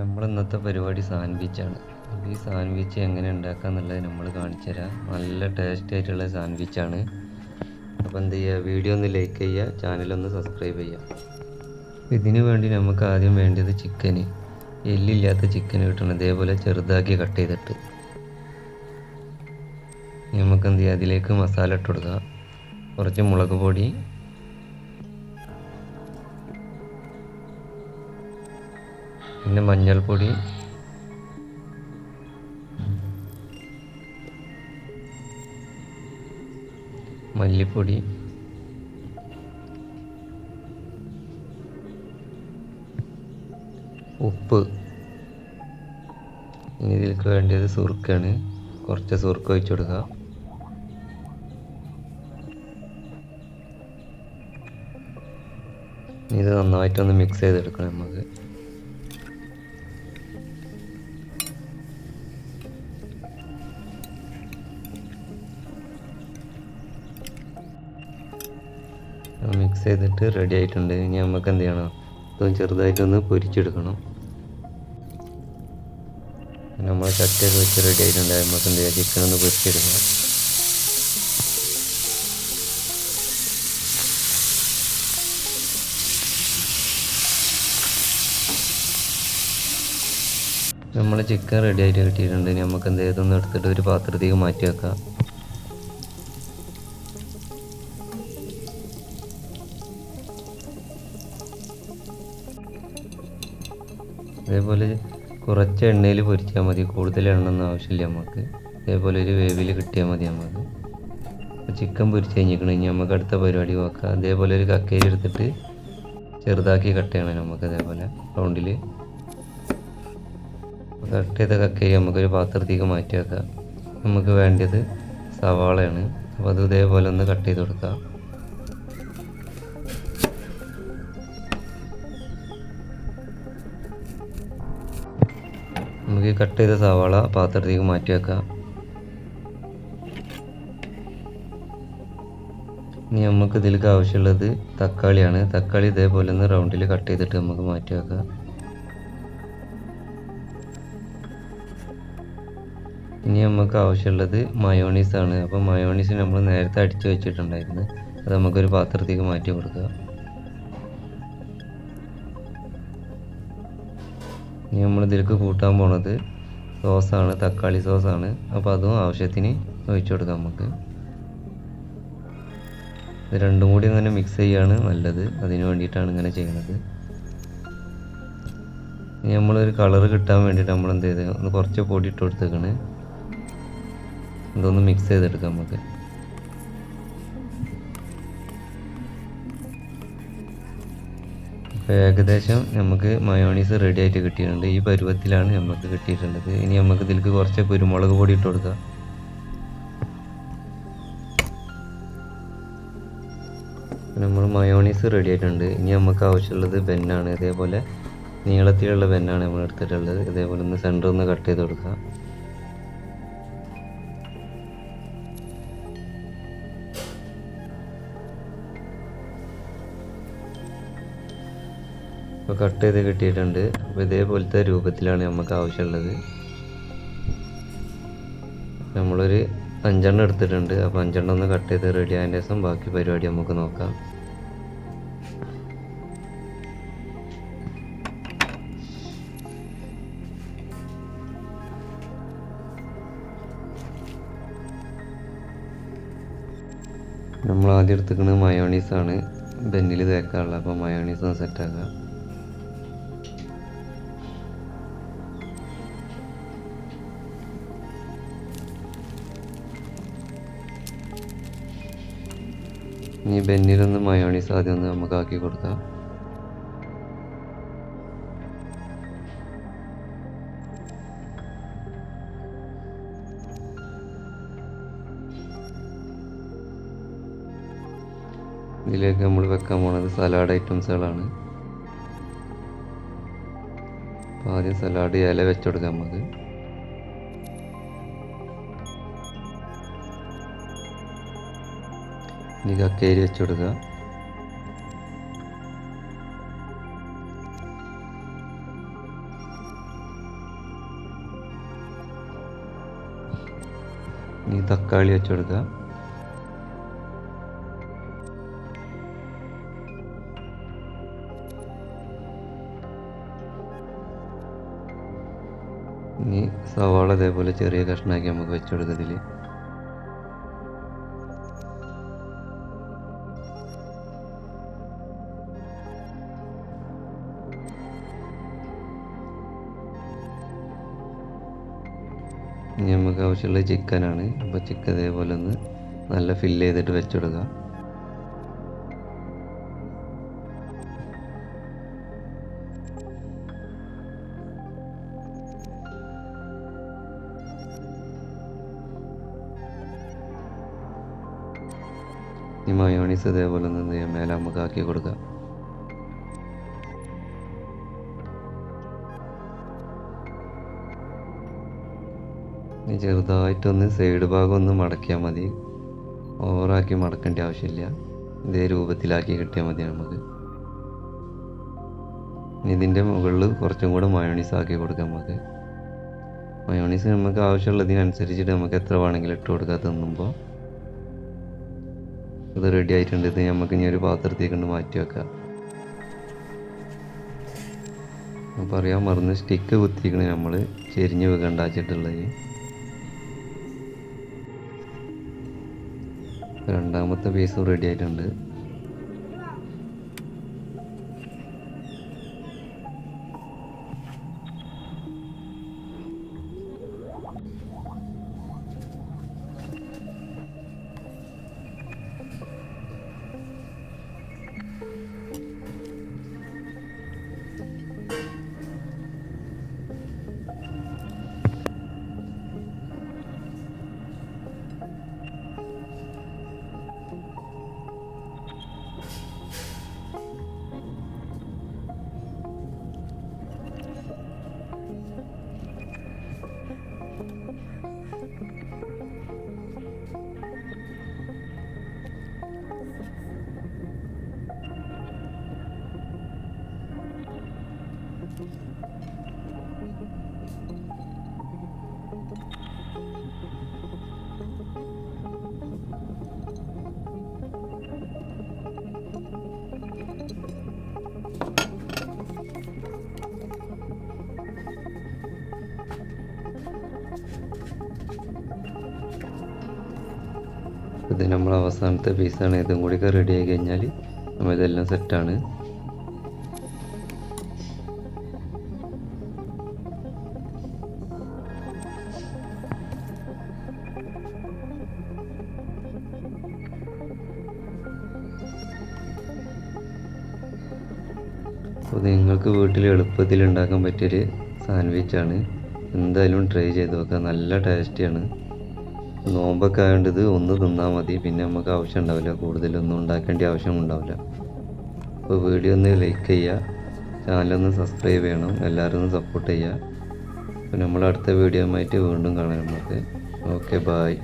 നമ്മൾ ഇന്നത്തെ പരിപാടി സാൻഡ്വിച്ചാണ് ഈ സാൻഡ്വിച്ച് എങ്ങനെ ഉണ്ടാക്കുക എന്നുള്ളത് നമ്മൾ കാണിച്ചു തരാം. നല്ല ടേസ്റ്റ് ആയിട്ടുള്ള സാൻഡ്വിച്ചാണ് അപ്പോൾ എന്ത് ചെയ്യുക? വീഡിയോ ഒന്ന് ലൈക്ക് ചെയ്യുക. ചാനലൊന്ന് സബ്സ്ക്രൈബ് ചെയ്യുക. ഇതിനു വേണ്ടി നമുക്ക് ആദ്യം വേണ്ടത് ചിക്കന് എല്ലില്ലാത്ത ചിക്കൻ കിട്ടണം. ഇതേപോലെ ചെറുതാക്കി കട്ട് ചെയ്തിട്ട്. നമുക്ക് എന്ത് ചെയ്യുക? അതിലേക്ക് മസാല ഇട്ട് കൊടുക്കുക. കുറച്ച് മുളക് പൊടി പിന്നെ മഞ്ഞൾപ്പൊടി. മല്ലിപ്പൊടി. ഉപ്പ്. ഇനി ഇതിലേക്ക് വേണ്ടത് സുറുക്കാണ് കുറച്ച് സുർക്ക ഒഴിച്ചു കൊടുക്കുക ഇത് നന്നായിട്ടൊന്ന് മിക്സ് ചെയ്തെടുക്കണം നമുക്ക്. മിക്സ് ചെയ്തിട്ട് റെഡി ആയിട്ടുണ്ട്. ഇനി നമുക്ക് എന്ത് ചെയ്യണം? ഇതും ചെറുതായിട്ടൊന്ന് പൊരിച്ചെടുക്കണം. നമ്മൾ ചട്ടയൊക്കെ വെച്ച് റെഡി ആയിട്ടുണ്ട്. നമുക്ക് എന്ത് ചെയ്യാം? ചിക്കൻ ഒന്ന് പൊരിച്ചെടുക്കാം. നമ്മൾ ചിക്കൻ റെഡി ആയിട്ട് കിട്ടിയിട്ടുണ്ട്. ഇനി നമുക്ക് എന്ത് ചെയ്തൊന്ന് എടുത്തിട്ട് ഒരു പാത്രത്തേക്ക് മാറ്റി വെക്കാം. അതേപോലെ കുറച്ച് എണ്ണയിൽ പൊരിച്ചാൽ മതി. കൂടുതൽ എണ്ണ ഒന്നും ആവശ്യമില്ല നമുക്ക്. അതേപോലെ ഒരു വേവിൽ കിട്ടിയാൽ മതി നമുക്ക്. ചിക്കൻ പൊരിച്ച് കഴിഞ്ഞിരിക്കണം. ഇനി നമുക്ക് അടുത്ത പരിപാടി നോക്കാം. അതേപോലെ ഒരു കക്കയിൽ എടുത്തിട്ട് ചെറുതാക്കി കട്ട് ചെയ്യണം നമുക്ക് അതേപോലെ റൗണ്ടിൽ കട്ട് ചെയ്ത കക്കയിൽ നമുക്കൊരു പാത്രത്തേക്ക് മാറ്റി വെക്കാം. നമുക്ക് വേണ്ടത് സവാളയാണ്. അപ്പോൾ അത് ഇതേപോലെ ഒന്ന് കട്ട് ചെയ്ത് കൊടുക്കാം. നമുക്ക് കട്ട് ചെയ്ത സവാള പാത്രത്തേക്ക് മാറ്റി വെക്കാം. ഇനി നമുക്ക് ഇതിലേക്ക് ആവശ്യമുള്ളത് തക്കാളിയാണ്. തക്കാളി ഇതേപോലെ ഒന്ന് റൗണ്ടിൽ കട്ട് ചെയ്തിട്ട് നമുക്ക് മാറ്റി വെക്കാം. ഇനി നമുക്ക് ആവശ്യമുള്ളത് മയോണീസാണ് അപ്പോൾ മയോണീസ് നമ്മൾ നേരത്തെ അടിച്ചു വെച്ചിട്ടുണ്ടായിരുന്നു. അത് നമുക്കൊരു പാത്രത്തേക്ക് മാറ്റി കൊടുക്കുക ഇനി നമ്മൾ ഇതിലേക്ക് കൂട്ടാൻ പോണത് സോസാണ് തക്കാളി സോസാണ്. അപ്പോൾ അതും ആവശ്യത്തിന് ഒഴിച്ചു കൊടുക്കാം നമുക്ക്. ഇത് രണ്ടും കൂടി അങ്ങനെ മിക്സ് ചെയ്യാണ് നല്ലത്. അതിന് വേണ്ടിയിട്ടാണ് ഇങ്ങനെ ചെയ്യുന്നത് ഇനി നമ്മളൊരു കളർ കിട്ടാൻ വേണ്ടിയിട്ട് നമ്മൾ എന്ത് ചെയ്ത് ഒന്ന് കുറച്ച് പൊടി ഇട്ട് കൊടുത്തേക്കാണ്. ഇതൊന്ന് മിക്സ് ചെയ്തെടുക്കാം നമുക്ക്. ഏകദേശം നമുക്ക് മയോണീസ് റെഡി ആയിട്ട് കിട്ടിയിട്ടുണ്ട്. ഈ പരുവത്തിലാണ് നമുക്ക് കിട്ടിയിട്ടുള്ളത്. ഇനി നമുക്ക് ഇതിലേക്ക് കുറച്ച് കുരുമുളക് പൊടി ഇട്ട് കൊടുക്കാം. നമ്മൾ മയോണീസ് റെഡി ആയിട്ടുണ്ട്. ഇനി നമുക്ക് ആവശ്യമുള്ളത് ബെന്നാണ് ഇതേപോലെ നീളത്തിലുള്ള ബെന്നാണ് നമ്മൾ എടുത്തിട്ടുള്ളത്. ഇതേപോലെ ഒന്ന് സെന്റർ ഒന്ന് കട്ട് ചെയ്ത് കൊടുക്കുക ഇപ്പോൾ കട്ട് ചെയ്ത് കിട്ടിയിട്ടുണ്ട്. അപ്പോൾ ഇതേപോലത്തെ രൂപത്തിലാണ് നമുക്ക് ആവശ്യമുള്ളത്. നമ്മളൊരു അഞ്ചെണ്ണം എടുത്തിട്ടുണ്ട്. അപ്പോൾ അഞ്ചെണ്ണം ഒന്ന് കട്ട് ചെയ്ത് റെഡി ആയതിന്റെ ശേഷം ബാക്കി പരിപാടി നമുക്ക് നോക്കാം. നമ്മൾ ആദ്യം എടുത്തിരിക്കുന്നത് മയോണീസാണ് ബെന്നിൽ തേക്കാറുള്ളത് അപ്പോൾ മയോണീസ് ഒന്ന് സെറ്റാക്കാം ഇനി ബെന്നിലൊന്ന് മയോണീസ് ആദ്യം ഒന്ന് നമുക്ക് ആക്കി കൊടുക്കാം ഇതിലേക്ക് നമ്മൾ വെക്കാൻ പോണത് സലാഡ് ഐറ്റംസുകളാണ്. ആദ്യം സലാഡ് ഇല വെച്ചു കൊടുക്കാം നമുക്ക്. ಈಗ ಕೇರಿ ಹಚ್ಚಿ ನೀ ಈಗ ತಕ್ಕಾಳಿ ನೀ ಹಿಡ್ದ. ಸವಾಳದೇ ಬೋಲೆ ಚೆರಿಯ ಕಷ್ಟ ಆಗಿ ಮಗು ಹೆಚ್ಚಿಡ್ದಿಲ್ಲಿ ഇനി നമുക്ക് ആവശ്യമുള്ള ചിക്കനാണ്. അപ്പോൾ ചിക്കൻ ഇതേപോലെ ഒന്ന് നല്ല ഫില്ല് ചെയ്തിട്ട് വെച്ചെടുക്കുക ഈ മയോണീസ് ഇതേപോലെ ഒന്ന് മേലെ നമുക്ക് ആക്കി കൊടുക്കാം. ഇനി ചെറുതായിട്ടൊന്ന് സൈഡ് ഭാഗം ഒന്ന് മടക്കിയാൽ മതി. ഓവറാക്കി മടക്കേണ്ട ആവശ്യമില്ല. ഇതേ രൂപത്തിലാക്കി കിട്ടിയാൽ മതി നമുക്ക്. ഇതിന്റെ മുകളിൽ കുറച്ചും കൂടെ മയോണീസ് ആക്കി കൊടുക്കാം നമുക്ക്. മയോണീസ് നമുക്ക് ആവശ്യമുള്ളതിനനുസരിച്ചിട്ട് നമുക്ക് എത്ര വേണമെങ്കിലും ഇട്ട് കൊടുക്കാം തിന്നുമ്പോൾ ഇത് റെഡി ആയിട്ടുണ്ട്. ഇത് നമുക്ക് ഇനി ഒരു പാത്രത്തേക്ക് കൊണ്ട് മാറ്റി വെക്കാം. അപ്പോൾ അറിയാൻ മറന്ന് സ്റ്റിക്ക് കുത്തിക്കണേ നമ്മൾ ചെരിഞ്ഞ് വെക്കണ്ടാച്ചിട്ടുള്ളത് രണ്ടാമത്തെ പീസും റെഡി ആയിട്ടുണ്ട്. ഇത് നമ്മൾ അവസാനത്തെ പീസാണ്. ഇതും കൂടി റെഡി ആയി കഴിഞ്ഞാൽ നമ്മൾ ഇതെല്ലാം സെറ്റാണ് അപ്പോൾ നിങ്ങൾക്ക് വീട്ടിൽ എളുപ്പത്തിൽ ഉണ്ടാക്കാൻ പറ്റിയൊരു സാൻഡ്വിച്ചാണ് എന്തായാലും ട്രൈ ചെയ്ത് നോക്കുക. നല്ല ടേസ്റ്റിയാണ് നോമ്പൊക്കെ ആയതുകൊണ്ട് ഒന്ന് തിന്നാൽ മതി. പിന്നെ നമുക്ക് ആവശ്യം ഉണ്ടാവില്ല. കൂടുതലൊന്നും ഉണ്ടാക്കേണ്ട ആവശ്യം ഉണ്ടാവില്ല. അപ്പോൾ വീഡിയോ ഒന്ന് ലൈക്ക് ചെയ്യുക. ചാനലൊന്ന് സബ്സ്ക്രൈബ് ചെയ്യണം. എല്ലാവരും ഒന്ന് സപ്പോർട്ട് ചെയ്യുക. അപ്പോൾ നമ്മൾ അടുത്ത വീഡിയോ ആയിട്ട് വീണ്ടും കാണാം നമുക്ക്. Okay bye